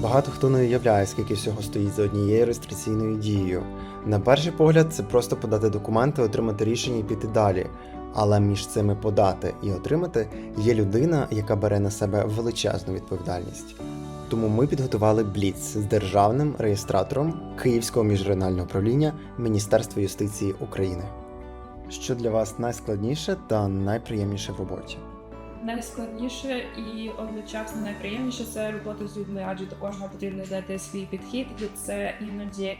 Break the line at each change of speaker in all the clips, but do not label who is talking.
Багато хто не уявляє, скільки всього стоїть за однією реєстраційною дією. На перший погляд, це просто подати документи, отримати рішення і піти далі. Але між цими подати і отримати є людина, яка бере на себе величезну відповідальність. Тому ми підготували бліц з державним реєстратором Київського міжрегіонального управління Міністерства юстиції України. Що для вас найскладніше та найприємніше в роботі?
Найскладніше і одночасно найприємніше це робота з людьми, адже до кожного потрібно дати свій підхід, і це іноді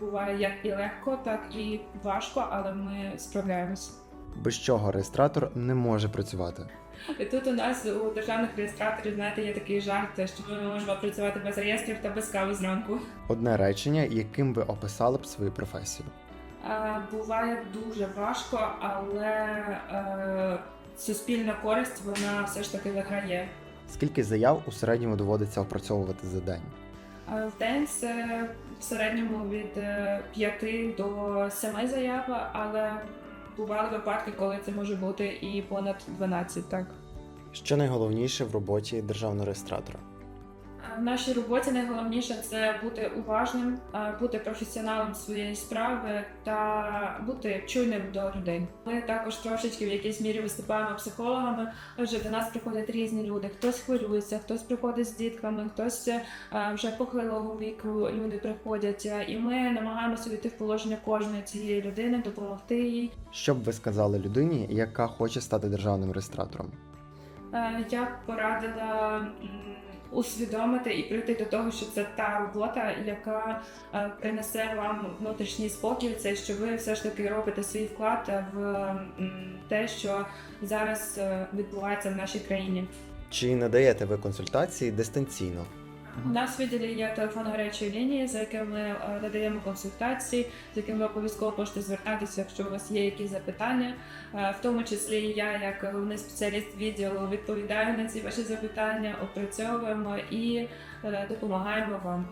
буває як і легко, так і важко, але ми справляємося.
Без чого реєстратор не може працювати?
І тут у нас у державних реєстраторів, знаєте, є такий жарт, що ми можемо працювати без реєстрів та без кави зранку.
Одне речення, яким ви описали б свою професію.
Буває дуже важко, але е, суспільна користь вона все ж таки виграє.
Скільки заяв у середньому доводиться опрацьовувати за день?
Е, В день це в середньому від 5 до 7 заяв, але бували випадки, коли це може бути і понад 12, так.
Що найголовніше в роботі державного реєстратора?
В нашій роботі найголовніше це бути уважним, е, бути професіоналом своєї справи та бути чуйним до людей. Ми також трошечки в якійсь мірі виступаємо психологами. Адже до нас приходять різні люди. Хтось хвилюється, хтось приходить з дітками, хтось е, вже похилого віку. Люди приходять, і ми намагаємося війти в положення кожної цієї людини, допомогти їй.
Що б ви сказали людині, яка хоче стати державним реєстратором?
Е, Я б порадила усвідомити і прийти до того, що це та робота, яка е, принесе вам внутрішній спокій, це що ви все ж таки робите свій вклад в те, що зараз е, відбувається в нашій країні.
Чи надаєте ви консультації дистанційно?
У нас відділі є телефон гарячої лінії, за яким ми е, надаємо консультації, з яким ви обов'язково можете звертатися, якщо у вас є якісь запитання. Е, В тому числі я, як головний спеціаліст відділу, відповідаю на ці ваші запитання, опрацьовуємо і е, допомагаємо вам.